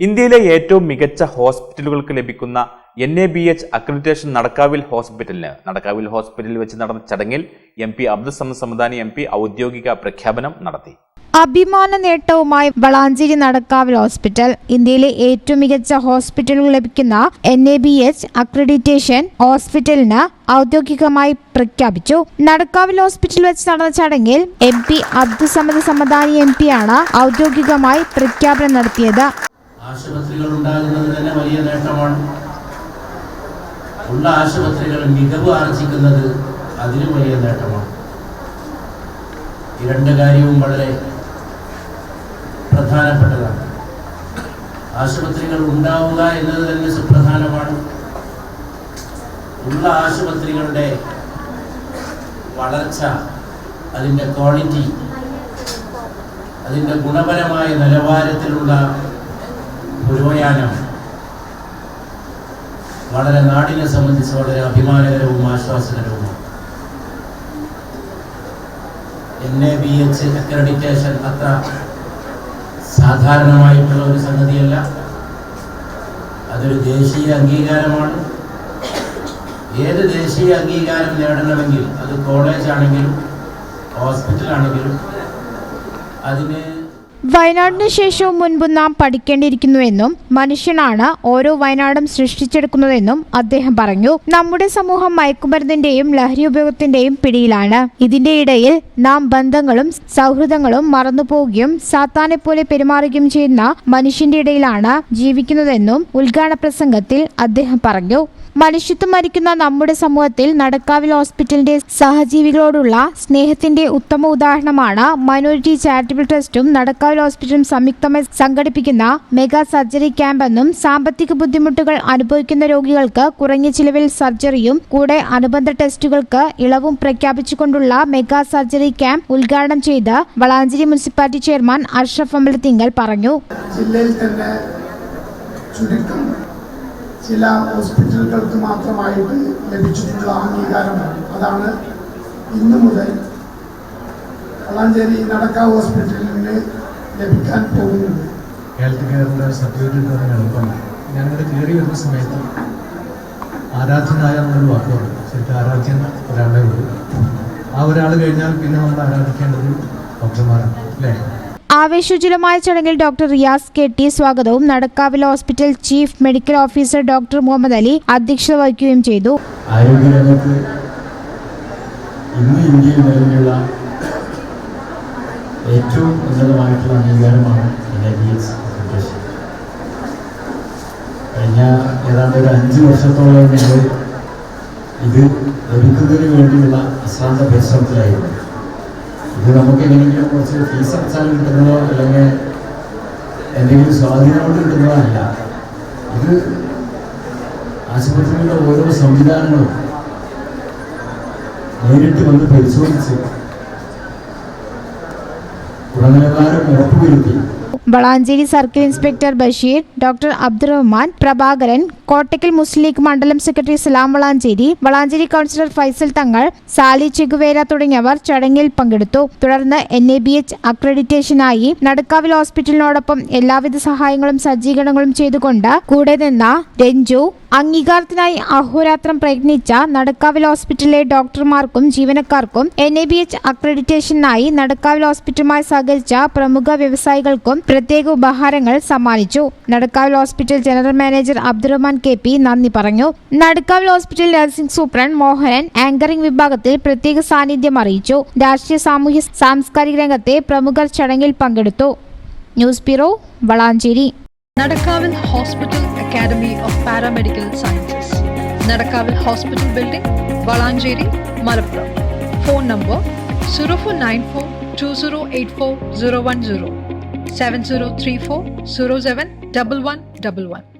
ഇന്ത്യയിലെ ഏറ്റവും മികച്ച ഹോസ്പിറ്റലുകൾക്ക് ലഭിക്കുന്ന N A B H accreditation Nadakkavil ഹോസ്പിറ്റലിന് Nadakkavil ഹോസ്പിറ്റലിൽ വെച്ച് നടന്ന ചടങ്ങിൽ M P Abdussamad Samadani M P ഔദ്യോഗിക പ്രഖ്യാപനം നടത്തി. അഭിമാന നേട്ടവുമായി വളാഞ്ചേരി നടക്കാവിൽ ഹോസ്പിറ്റൽ ഇന്ത്യയിലെ ഏറ്റവും മികച്ച ഹോസ്പിറ്റലുകൾ ലഭിക്കുന്ന N A B H accreditation ഹോസ്പിറ്റലിന് ഔദ്യോഗികമായി പ്രഖ്യാപിച്ചു. നടക്കാവിൽ ഹോസ്പിറ്റലിൽ വെച്ച് നടന്ന ചടങ്ങിൽ M P Abdussamad Samadani M പിയാണ് ഔദ്യോഗികമായി പ്രഖ്യാപനം നടത്തിയത്. ആശുപത്രികൾ ഉണ്ടാകുന്നത് തന്നെ വലിയ നേട്ടമാണ്. ഉള്ള ആശുപത്രികൾ മികവ് ആർജിക്കുന്നത് അതിനും വലിയ നേട്ടമാണ്. ഈ രണ്ട് കാര്യവും വളരെ പ്രധാനപ്പെട്ടതാണ്. ആശുപത്രികൾ ഉണ്ടാവുക എന്നത് തന്നെ സുപ്രധാനമാണ്. ഉള്ള ആശുപത്രികളുടെ വളർച്ച അതിന്റെ ക്വാളിറ്റി അതിന്റെ ഗുണപരമായ നിലവാരത്തിലുള്ള പുരോയാനം വളരെ നാടിനെ സംബന്ധിച്ച് വളരെ അഭിമാനകരവും ആശ്വാസകരവുമാണ്. N A B H accreditation അത്ര സാധാരണമായിട്ടുള്ള ഒരു സംഗതിയല്ല. അതൊരു ദേശീയ അംഗീകാരമാണ്. ഏത് ദേശീയ അംഗീകാരം നേടണമെങ്കിൽ അത് കോളേജാണെങ്കിലും ഹോസ്പിറ്റലാണെങ്കിലും അതിന് വയനാടിന് ശേഷവും മുൻപ് നാം പഠിക്കേണ്ടിയിരിക്കുന്നുവെന്നും മനുഷ്യനാണ് ഓരോ വയനാടും സൃഷ്ടിച്ചെടുക്കുന്നതെന്നും അദ്ദേഹം പറഞ്ഞു. നമ്മുടെ സമൂഹം മയക്കുമരുന്നിന്റെയും ലഹരി ഉപയോഗത്തിന്റെയും പിടിയിലാണ്. ഇതിന്റെ ഇടയിൽ നാം ബന്ധങ്ങളും സൗഹൃദങ്ങളും മറന്നുപോവുകയും സാത്താനെ പോലെ പെരുമാറുകയും ചെയ്യുന്ന മനുഷ്യന്റെ ഇടയിലാണ് ജീവിക്കുന്നതെന്നും ഉദ്ഘാടന പ്രസംഗത്തിൽ അദ്ദേഹം പറഞ്ഞു. മനുഷ്യത്വം മരിക്കുന്ന നമ്മുടെ സമൂഹത്തിൽ നടക്കാവിൽ ഹോസ്പിറ്റലിന്റെ സഹജീവികളോടുള്ള സ്നേഹത്തിന്റെ ഉത്തമ ഉദാഹരണമാണ് മൈനോറിറ്റി ചാരിറ്റബിൾ ട്രസ്റ്റും നടക്കാവിൽ ഹോസ്പിറ്റലും സംയുക്തമായി സംഘടിപ്പിക്കുന്ന മെഗാ സർജറി ക്യാമ്പ് എന്നും സാമ്പത്തിക ബുദ്ധിമുട്ടുകൾ അനുഭവിക്കുന്ന രോഗികൾക്ക് കുറഞ്ഞ ചിലവിൽ സർജറിയും കൂടെ അനുബന്ധ ടെസ്റ്റുകൾക്ക് ഇളവും പ്രഖ്യാപിച്ചുകൊണ്ടുള്ള മെഗാ സർജറി ക്യാമ്പ് ഉദ്ഘാടനം ചെയ്ത് വളാഞ്ചേരി മുനിസിപ്പാലിറ്റി ചെയർമാൻ അഷ്റഫ് അമ്പലത്തിങ്കൽ പറഞ്ഞു. ചില ഹോസ്പിറ്റലുകൾക്ക് മാത്രമായിട്ട് ലഭിച്ചിട്ടുള്ള അംഗീകാരമാണ് അതാണ് ഇന്ന് മുതൽ വളാഞ്ചേരി നടക്ക ഹോസ്പിറ്റലിന് ലഭിക്കാൻ പോകുന്നത്. ഹെൽത്ത് കെയറിന്റെ സർട്ടിഫിക്കറ്റ് എളുപ്പമാണ്. ഞാനിവിടെ കയറി വരുന്ന സമയത്ത് ആരാധ്യനായ എന്നൊരു വാക്കുണ്ട് ശരിക്കും ആരാധ്യൻ ഒരാളെ ഉള്ളൂ ആ ഒരാൾ കഴിഞ്ഞാൽ പിന്നെ നമ്മൾ ആരാധിക്കേണ്ടത് ഡോക്ടർമാരാണ് അല്ലേ? ആവേശോജ്വലമായ ചടങ്ങിൽ ഡോക്ടർ റിയാസ് കെ ടി സ്വാഗതവും നടക്കാവിലെ hospital chief medical officer doctor Muhammad Ali അധ്യക്ഷത വഹിക്കുകയും ചെയ്തു. ഏറ്റവും ഇത് ലഭിക്കുന്നതിന് വേണ്ടിയുള്ള അശ്രാന്ത പരിശ്രമത്തിലായിരുന്നു. ഇത് നമുക്ക് എങ്ങനെയെങ്കിലും കുറച്ച് ഫീസ് അടച്ചാൽ കിട്ടുന്നതോ അല്ലെങ്കിൽ എന്തെങ്കിലും സ്വാധീനം കൊണ്ട് കിട്ടുന്നതോ അല്ല ഇത് ആശുപത്രികളുടെ ഓരോ സംവിധാനങ്ങളും നേരിട്ട് വന്ന് പരിശോധിച്ച് ഗുണനിലവാരം ഉറപ്പുവരുത്തി Valanchery circle inspector Basheer doctor Abdurahman Prabhakaran Kottakkal Muslim League മണ്ഡലം secretary Salam Valanchery Valanchery councillor Faisal Thangal Sali Che Guevara തുടങ്ങിയവർ ചടങ്ങിൽ പങ്കെടുത്തു. തുടർന്ന് എൻ എ ബി എച്ച് അക്രഡിറ്റേഷനായി നടക്കാവിൽ ഹോസ്പിറ്റലിനോടൊപ്പം എല്ലാവിധ സഹായങ്ങളും സജ്ജീകരണങ്ങളും ചെയ്തുകൊണ്ട് കൂടെ നിന്ന രഞ്ജു അംഗീകാരത്തിനായി അഹോരാത്രം പ്രയത്നിച്ച നടക്കാവിൽ ഹോസ്പിറ്റലിലെ ഡോക്ടർമാർക്കും ജീവനക്കാർക്കും എൻ എ ബി എച്ച് അക്രഡിറ്റേഷനായി നടക്കാവിൽ ഹോസ്പിറ്റലുമായി സഹകരിച്ച പ്രമുഖ വ്യവസായികൾക്കും പ്രത്യേക ഉപഹാരങ്ങൾ സമ്മാനിച്ചു. Nadakkavil hospital general manager Abdurahman K P നന്ദി പറഞ്ഞു. Nadakkavil hospital nursing superintendent Mohanan anchoring വിഭാഗത്തിൽ പ്രത്യേക സാന്നിധ്യം അറിയിച്ചു. രാഷ്ട്രീയ സാമൂഹ്യ സാംസ്കാരിക രംഗത്തെ പ്രമുഖർ ചടങ്ങിൽ പങ്കെടുത്തു. News bureau Valanchery. Nadakavil Hospital Academy of Paramedical Sciences. Nadakavil Hospital Building, Valanjeri, Malappuram. Phone number 0494 2084 010 7034 07 1111.